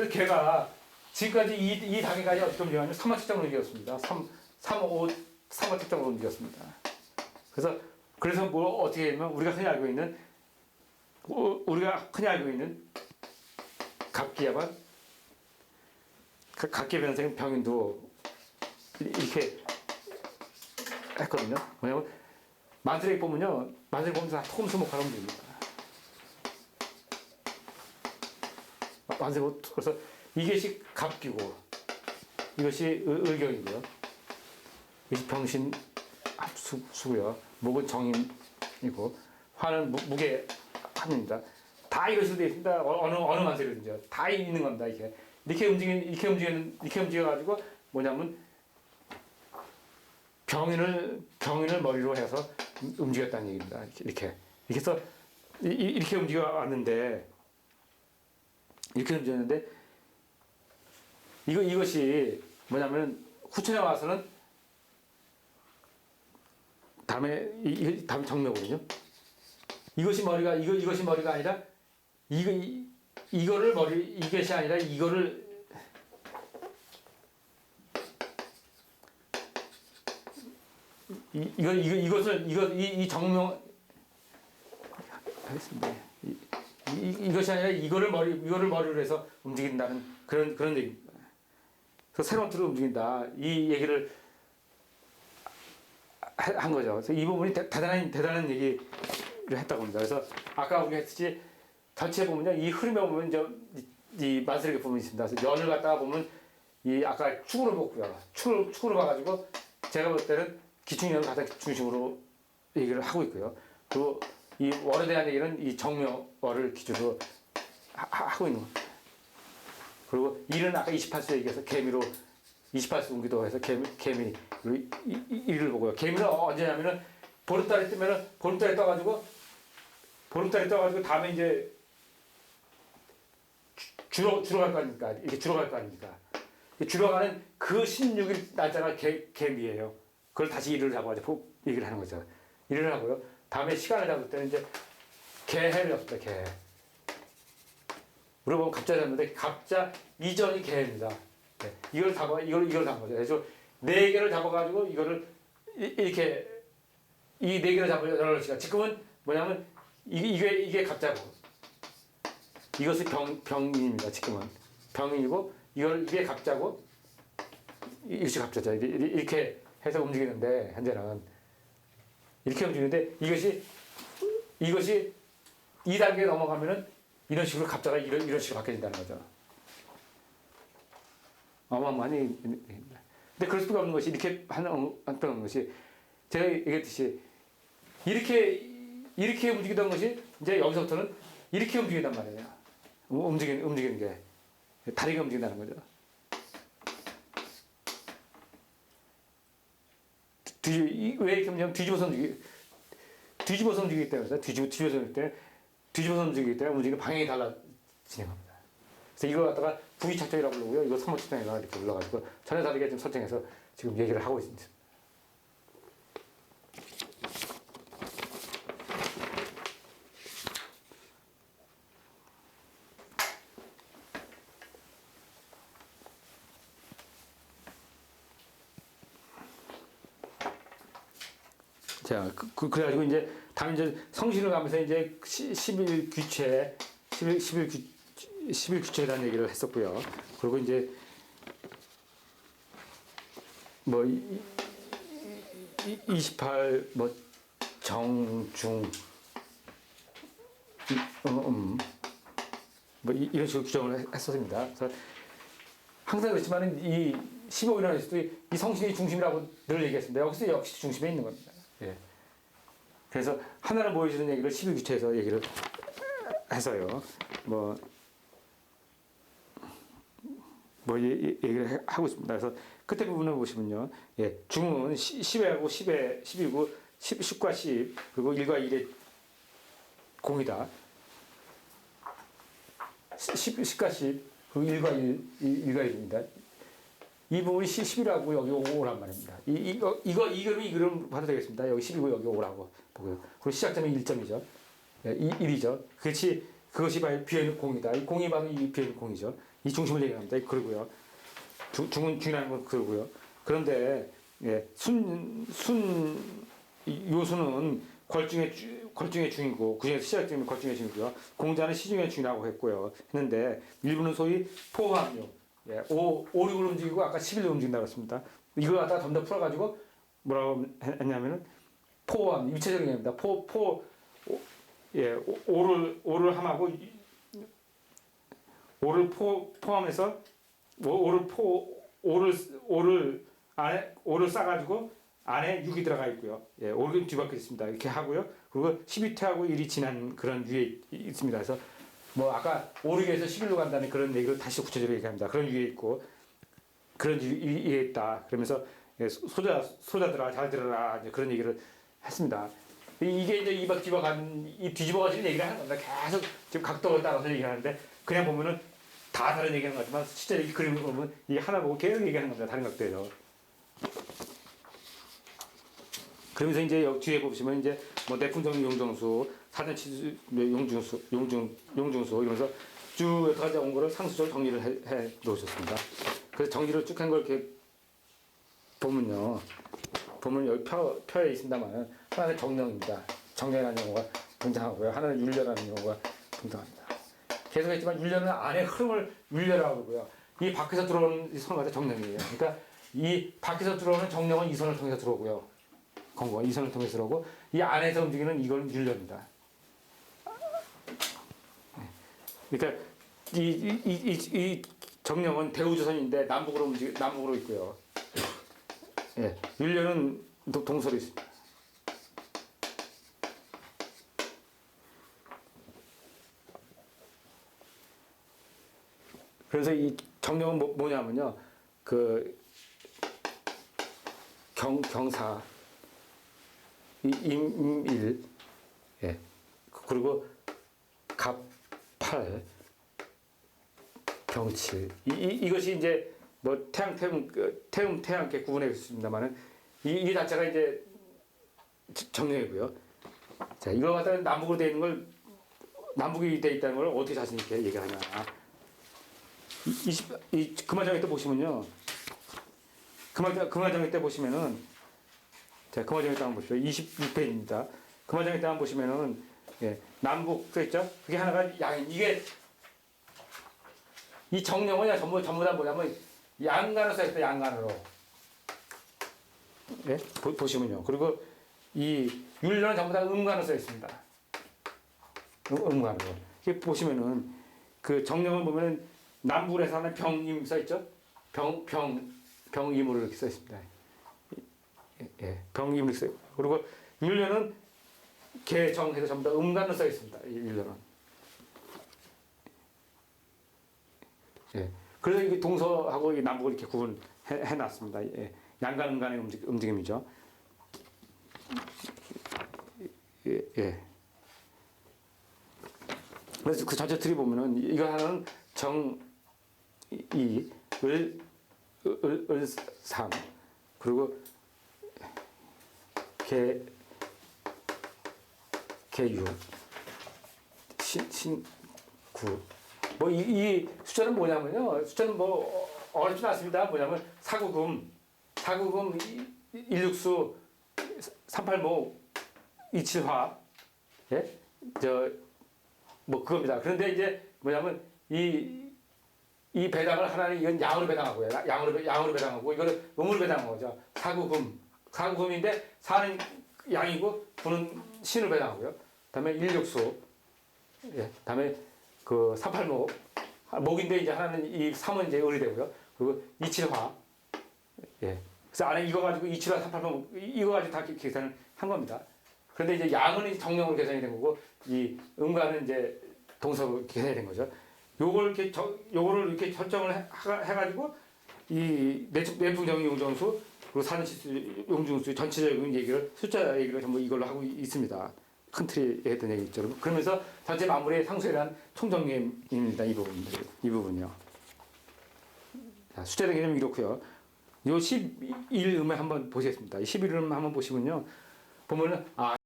그래서 걔가 지금까지 이, 이 단계까지 어떻게 움직였냐면 3원 측정으로 움직였습니다. 3, 3, 5, 3원 측정으로 움직였습니다. 그래서, 그래서 뭐 어떻게 하면 우리가 흔히 알고 있는, 우- 우리가 흔히 알고 있는 각기야만, 그 각기 변생 병인도 이렇게 했거든요. 뭐냐면, 만드레 보면요, 만드레 보면 다 토금수목하는 움직입니다. 만드레 그래서 이것이 갑기고, 이것이 의- 의경이고요. 이것이 병신 수고요. 목은 정인이고, 화는 무, 무게 합니다. 다 이것으로 되어 있습니다. 어- 어느, 어느 만세든지요. 다 있는 겁니다, 이렇게. 이렇게 움직이는, 이렇게 움직이는, 이렇게 움직여 가지고, 뭐냐면, 병인을, 병인을 머리로 해서 움- 움직였다는 얘기입니다. 이렇게. 이렇게, 해서, 이- 이- 이렇게 움직여 왔는데, 이렇게 움직였는데, 이거, 이것이 뭐냐면, 후천에 와서는 이 다음 정명거든요. 이것이 머리가 이거 이것이 머리가 아니라 이거 이, 이거를 머리 이것이 아니라 이거를 이, 이거 이거 이것을 이거 이, 이 정명 하겠습니다. 이, 이, 이것이 아니라 이거를 머리 이거를 머리로 해서 움직인다는 그런 그런 얘기입니다. 그래서 새로운 틀로 움직인다. 이 얘기를 하- 한 거죠. 그래서 이 부분이 대, 대단한 대단한 얘기를 했다고 합니다. 그래서 아까 우리가 했듯이 전체 보면요, 이 흐름에 보면 이제 이, 이 만스럽게 부분이 있습니다. 그래서 연을 갖다가 보면 이 아까 축으로 봤고요. 축으로 축으로 봐가지고 제가 볼 때는 기충연을 가장 중심으로 얘기를 하고 있고요. 그리고 이 월에 대한 얘기는 이 정묘월을 기준으로 하, 하- 하고 있는 겁니다. 그리고 일은 아까 28수 얘기해서 개미로 28수 운기도 해서 개미, 개미 일을 보고요. 개미는 언제냐면은 보름달이 뜨면은 보름달이 떠가지고 보름달이 떠가지고 다음에 이제 주- 주로 주로 갈거 아닙니까? 이렇게 주로 갈거 아닙니까? 이 주로 가는 그 16일 날짜가 개, 개미예요. 그걸 다시 일을 잡아가지고 보- 얘기를 하는 거죠. 일을 하고요. 다음에 시간을 잡을 때는 이제 개해를 잡습니다. 개. 우리가 보면 갑자 잡는데 갑자 이전이 개입니다. 네. 이걸 잡아 이걸 이걸 잡은 거죠. 그래서 네 개를 잡아가지고 이거를 이- 이렇게 이 네 개를 잡아요 여덟 시간. 지금은 뭐냐면 이게 이게 이게 갑자고 이것이 병 병인입니다. 지금은 병인이고 이걸 이게 갑자고 이- 이것이 갑자죠. 이렇게 해서 움직이는데 현재는 이렇게 움직이는데 이것이 이것이 2단계 넘어가면은 이런 식으로 갑자가 이런 이런 식으로 바뀌어진다는 거죠. 어마어마한 얘기입니다. 근데 그럴 수가 없는 것이 이렇게 하는 없는 것이 제가 얘기했듯이 이렇게 이렇게 움직이던 것이 이제 여기서부터는 이렇게 움직인단 말이에요. 음, 움직이는 움직이는 게 다리가 움직인다는 거죠. 뒤, 이- 왜 이렇게 움직이면 뒤집어서 움직이 뒤집어서 움직이기 때문에 뒤집어 뒤집어서 움직이기 때문에 뒤집어서 움직이기 때문에 움직이는 방향이 달라지는 겁니다. 그래서 이걸 갖다가 부위착정이라고 부르고요. 이거 선모착정이라고 이렇게 불러가지고 전혀 다르게 좀 설정해서 지금 얘기를 하고 있습니다. 자, 그, 그, 그 래가지고 이제 다음 이제 성신을 가면서 이제 11 규체, 11, 11 규, 11 규체에 대한 얘기를 했었고요. 그리고 이제 뭐, 이, 이, 28, 뭐, 정, 중, 음, 음, 뭐, 이, 이런 식으로 규정을 했- 했었습니다. 그래서 항상 그렇지만 이 15일에서도 이 성신이 중심이라고 늘 얘기했습니다. 여기서 역시 중심에 있는 겁니다. 예. 그래서 하나를 보여주는 얘기를 11규체에서 얘기를 해서요. 뭐, 뭐 얘기를 해- 하고 있습니다. 그래서 끝에 부분을 보시면요. 예, 중은 10회하고 10회, 10이고 10, 10과 10 그리고 1과 1의 공이다. 10, 10 과 10 그리고 1과 1, 1, 과 1입니다. 이 부분이 10이라고 여기 오란 말입니다. 이, 이거, 이거, 이 그림, 이 그림 봐도 되겠습니다. 여기 10이고 여기 5라고 보고요. 그리고 시작점이 1점이죠. 예, 이 1이죠. 그렇지, 그것이 바로 비어있는 공이다. 이 공이 바로 이 비어있는 공이죠. 이 중심을 얘기합니다. 그러고요. 중, 중은 중이라는 건 그러고요. 그런데 예, 순, 순 이- 요수는 걸중의 주- 걸중의 중이고 그중에서 시작점이 걸중의 중이고요. 공자는 시중의 중이라고 했고요. 했는데 일부는 소위 포함요. 예, 5, 5, 6을 움직이고 아까 11을 움직인다고 했습니다. 이걸 갖다가 좀더 풀어가지고 뭐라고 했- 했냐면은 포함, 입체적인 얘기입니다. 포, 포, 오, 예, 오- 오를, 오를 함하고 이- 오를 포, 포함해서 오- 오를 포, 오를, 오를 안에, 오를 싸가지고 안에 6이 들어가 있고요. 예, 오를 뒤바뀌어 있습니다. 이렇게 하고요. 그리고 12태하고 1이 지난 그런 위에 있- 있습니다. 그래서 뭐 아까 오르게에서 11로 간다는 그런 얘기를 다시 구체적으로 얘기합니다. 그런 위에 있고 그런 위- 위에 있다. 그러면서 예, 소- 소자 소자들아 잘 들어라 이제 그런 얘기를 했습니다. 이- 이게 이제 이박 뒤집어간 이 뒤집어가지는 얘기를 하는 겁니다. 계속 지금 각도에 따라서 얘기하는데 그냥 보면은 다 다른 얘기하는 것 같지만 실제 이 그림을 보면 이게 하나 보고 계속 얘기하는 겁니다. 다른 각도에서. 그러면서 이제 여- 뒤에 보시면 이제 뭐 내풍정 용정수, 사전치수 용중수, 용중 용중수 이러면서 쭉 여러 가지 온 거를 상수적으로 정리를 해, 해 놓으셨습니다. 그래서 정리를 쭉 한 걸 이렇게 보면요. 보면 여기 표, 표에 있습니다만 하나는 정령입니다. 정령이라는 용어가 등장하고요. 하나는 율려라는 용어가 등장합니다. 계속했지만 율려는 안에 흐름을 율려라고 그러고요. 이 밖에서 들어오는 이 갖다 정령이에요. 그러니까 이 밖에서 들어오는 정령은 이 손을 통해서 들어오고요. 건고 이 손을 통해서 들어오고 이 안에서 움직이는 이건 율려입니다. 그러니까 이, 이, 이, 이, 이 정령은 대우조선인데 남북으로 움직 남북으로 있고요. 예, 동- 동서로. 그래서 이 정령은 뭐, 뭐냐면요, 그 경, 경사, 이 임, 일, 예, 그리고 갑 팔, 경칠, 이, 이, 이 것이 이제 뭐 태양, 태음, 그 태음, 태양 이렇게 구분해 있습니다만은 이, 이 자체가 이제 저- 정령이고요. 자, 이거 갖다가 남북으로 되어 있는 걸 남북이 되어 있다는 걸 어떻게 자신 있게 얘기하냐. 이, 20, 이 금화정액 때 보시면요. 금화, 금화정액 때 보시면은 자, 금화정액 때 한번 보시죠. 26페이지입니다. 금화정액 때 한번 보시면은 예, 남북 써있죠? 그게 하나가 양, 이게 이 정령은 전부, 전부 다 뭐냐면 양간으로 써있다, 양간으로. 예? 보, 보시면요. 그리고 이 율령은 전부 다 음간으로 써 있습니다. 음, 음간으로. 이렇게 보시면은 그 정령을 보면은 남북에서 하는 병임 써 있죠? 병, 병, 병임으로 이렇게 써 있습니다. 예, 예, 병임으로 써요. 그리고 율령은 개정해서 전부 다 음간으로 써 있습니다. 이 율령은. 예. 그래서 이게 동서하고 이 남북을 이렇게 구분해 해놨습니다. 예. 양간 음간의 움직, 움직임이죠. 예, 예. 그래서 그 전체 틀이 보면은 이거 하나는 정, 이, 을, 을, 을, 삼. 그리고 개, 개유, 신, 신, 구. 뭐 이, 이 숫자는 뭐냐면요. 숫자는 뭐 어- 어렵진 않습니다. 뭐냐면 사구금, 사구금, 일육수, 삼팔모, 이칠화, 예, 저 뭐 그겁니다. 그런데 이제 뭐냐면 이 이 배당을 하나는 이건 양으로 배당하고요. 양으로 배- 양으로 배당하고 이거를 음으로 배당한 거죠. 사구금, 사구금인데 사는 양이고 구는 신을 배당하고요. 그다음에 일육수, 예, 그다음에 그 사팔목, 아, 목인데 이제 하나는 이 삼은 이제 을이 되고요. 그리고 이칠화, 예. 그래서 안에 이거 가지고 이칠화, 사팔목 이- 이거 가지고 다 계산을 한 겁니다. 그런데 이제 양은 이제 정령으로 계산이 된 거고 이 음가는 이제 동서로 계산이 된 거죠. 요걸 이렇게 저, 요거를 이렇게 설정을 해, 하- 해가지고 이 내축 내풍정 용정수 그리고 산치수 용중수 전체적인 얘기를 숫자 얘기를 전부 이걸로 하고 이- 있습니다. 큰 틀이 했던 얘기 있죠. 그러면서 전체 마무리의 상수에 대한 총정리입니다. 이 부분들 이 부분이요. 자, 숫자의 개념이 이렇고요. 요 11음에 한번 보시겠습니다. 이 11음 한번 보시면요. 보면은 아